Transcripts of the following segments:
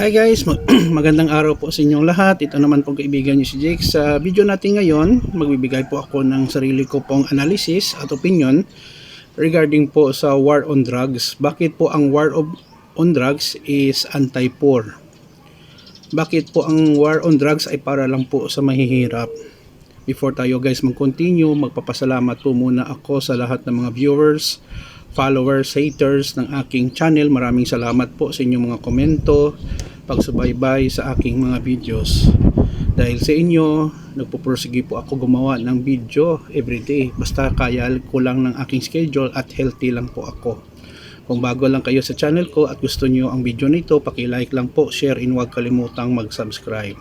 Hi guys, mag- magandang araw po sa inyong lahat. Ito naman po kaibigan niyo si Jake. Sa video natin ngayon, magbibigay po ako ng sarili ko pong analysis at opinion regarding po sa war on drugs. Bakit po ang war of, on drugs is anti-poor? Bakit po ang war on drugs ay para lang po sa mahihirap? Before tayo guys mag-continue, magpapasalamat po muna ako sa lahat ng mga viewers, followers, haters ng aking channel. Maraming salamat po sa inyong mga komento, pagsubaybay sa aking mga videos. Dahil sa inyo, nagpupursige po ako gumawa ng video everyday. Basta kaya ko lang ng aking schedule at healthy lang po ako. Kung bago lang kayo sa channel ko at gusto nyo ang video nito, paki-like lang po, share, and huwag kalimutang mag-subscribe.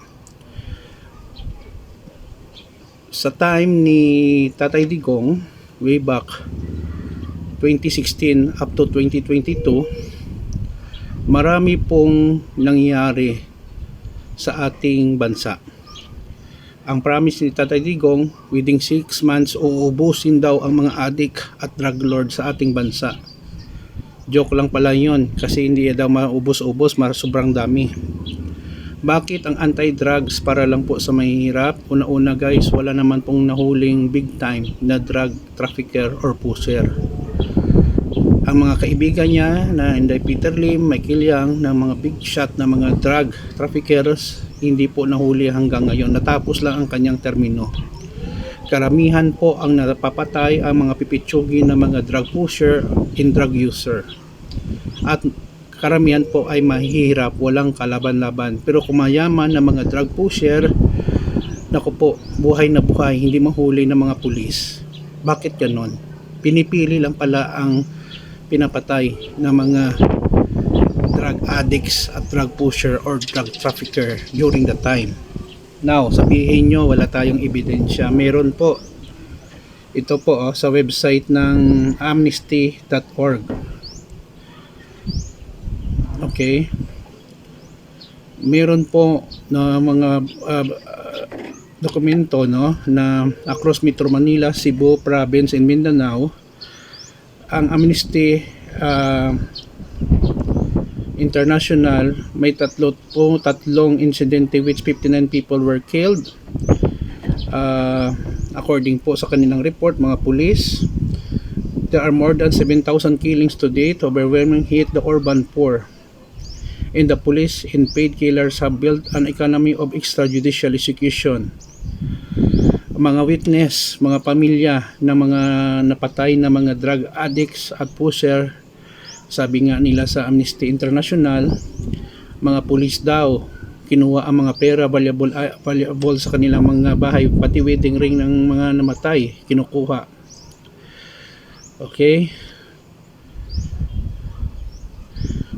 Sa time ni Tatay Digong, way back 2016 up to 2022, marami pong nangyari sa ating bansa. Ang promise ni Tatay Digong, within 6 months uubusin daw ang mga adik at drug lord sa ating bansa. Joke lang pala yon kasi hindi daw maubos-ubos, mar sobrang dami. Bakit ang anti-drugs para lang po sa mahihirap? Una-una guys, wala naman pong nahuling big time na drug trafficker or pusher ang mga kaibigan niya na Inday Peter Lim, Michael Yang ng mga big shot na mga drug traffickers hindi po nahuli hanggang ngayon. Natapos lang ang kanyang termino. Karamihan po ang napapatay ang mga pipitsugi na mga drug pusher and drug user. At karamihan po ay mahihirap walang kalaban-laban. Pero kumayaman ng mga drug pusher naku po buhay na buhay hindi mahuli ng mga pulis. Bakit ganon? Pinipili lang pala ang pinapatay ng mga drug addicts at drug pusher or drug trafficker during the time. Now, sabihin nyo wala tayong ebidensya. Meron po. Ito po oh, sa website ng amnesty.org. Okay. Meron po na mga uh, dokumento no na across Metro Manila, Cebu province and Mindanao ang Amnesty uh, International may tatlo po tatlong insidente which 59 people were killed. Uh, according po sa kanilang report mga pulis there are more than 7,000 killings to date overwhelming hit the urban poor. And the police and paid killers have built an economy of extrajudicial execution mga witness, mga pamilya ng mga napatay na mga drug addicts at pusher sabi nga nila sa Amnesty International mga pulis daw kinuha ang mga pera valuable, valuable sa kanilang mga bahay pati wedding ring ng mga namatay kinukuha. Okay?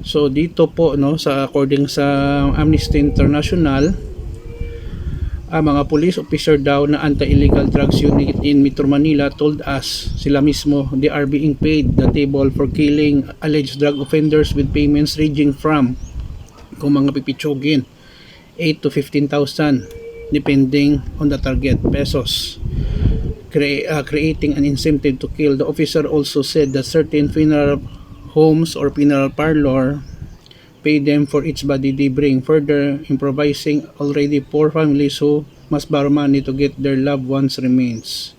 So dito po no sa according sa Amnesty International ang mga police officer daw na anti-illegal drugs unit in Metro Manila told us sila mismo they are being paid the table for killing alleged drug offenders with payments ranging from kung mga pipitsugin 8 to 15,000 depending on the target pesos. Cre uh, creating an incentive to kill. The officer also said that certain funeral homes or funeral parlor pay them for each body they bring, further improvising already poor families who must borrow money to get their loved ones' remains.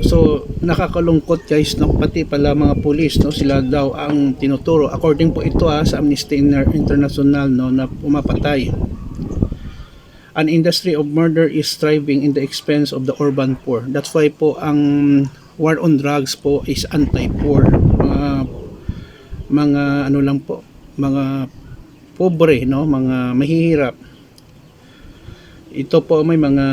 So, nakakalungkot guys, no? pati pala mga pulis, no? sila daw ang tinuturo. According po ito ha, sa Amnesty International no? na pumapatay. An industry of murder is thriving in the expense of the urban poor. That's why po ang war on drugs po is anti-poor. Mga ano lang po, mga pobre, no, mga mahihirap. Ito po may mga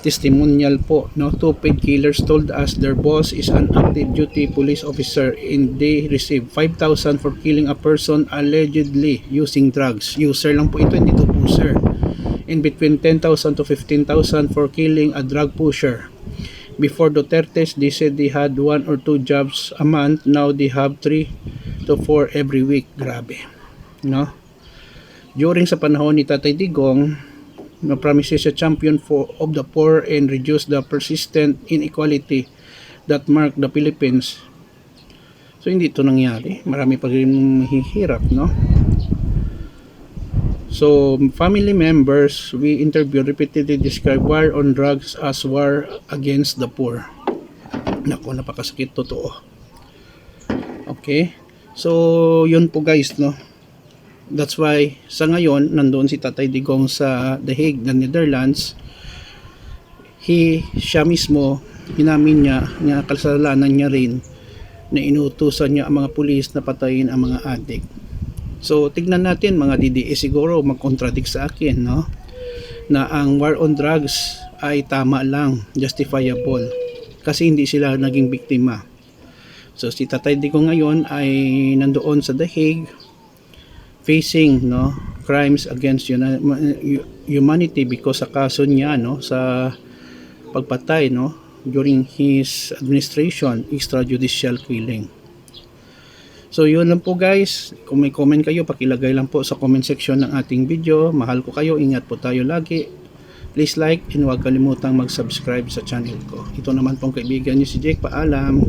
testimonial po, no. Two paid killers told us their boss is an active duty police officer and they received 5,000 for killing a person allegedly using drugs. User lang po ito, hindi to pusher. In between 10,000 to 15,000 for killing a drug pusher. Before Duterte's, they said they had one or two jobs a month. Now they have three to 4 every week. Grabe. No? During sa panahon ni Tatay Digong, na promises a champion for of the poor and reduce the persistent inequality that mark the Philippines. So hindi ito nangyari. Marami pa rin mahihirap, no? So, family members we interviewed repeatedly describe war on drugs as war against the poor. Naku, napakasakit totoo. Okay? So, yun po guys, no? That's why, sa ngayon, nandoon si Tatay Digong sa The Hague, the Netherlands. He, siya mismo, hinamin niya, niya kasalanan niya rin na inutusan niya ang mga pulis na patayin ang mga adik. So, tignan natin mga DDE siguro mag-contradict sa akin, no? Na ang war on drugs ay tama lang, justifiable. Kasi hindi sila naging biktima. So, si Tatay Digong ngayon ay nandoon sa The Hague facing no crimes against humanity because sa kaso niya no sa pagpatay no during his administration extrajudicial killing. So yun lang po guys. Kung may comment kayo, pakilagay lang po sa comment section ng ating video. Mahal ko kayo, ingat po tayo lagi. Please like and huwag kalimutang mag-subscribe sa channel ko. Ito naman pong kaibigan niyo si Jake. Paalam.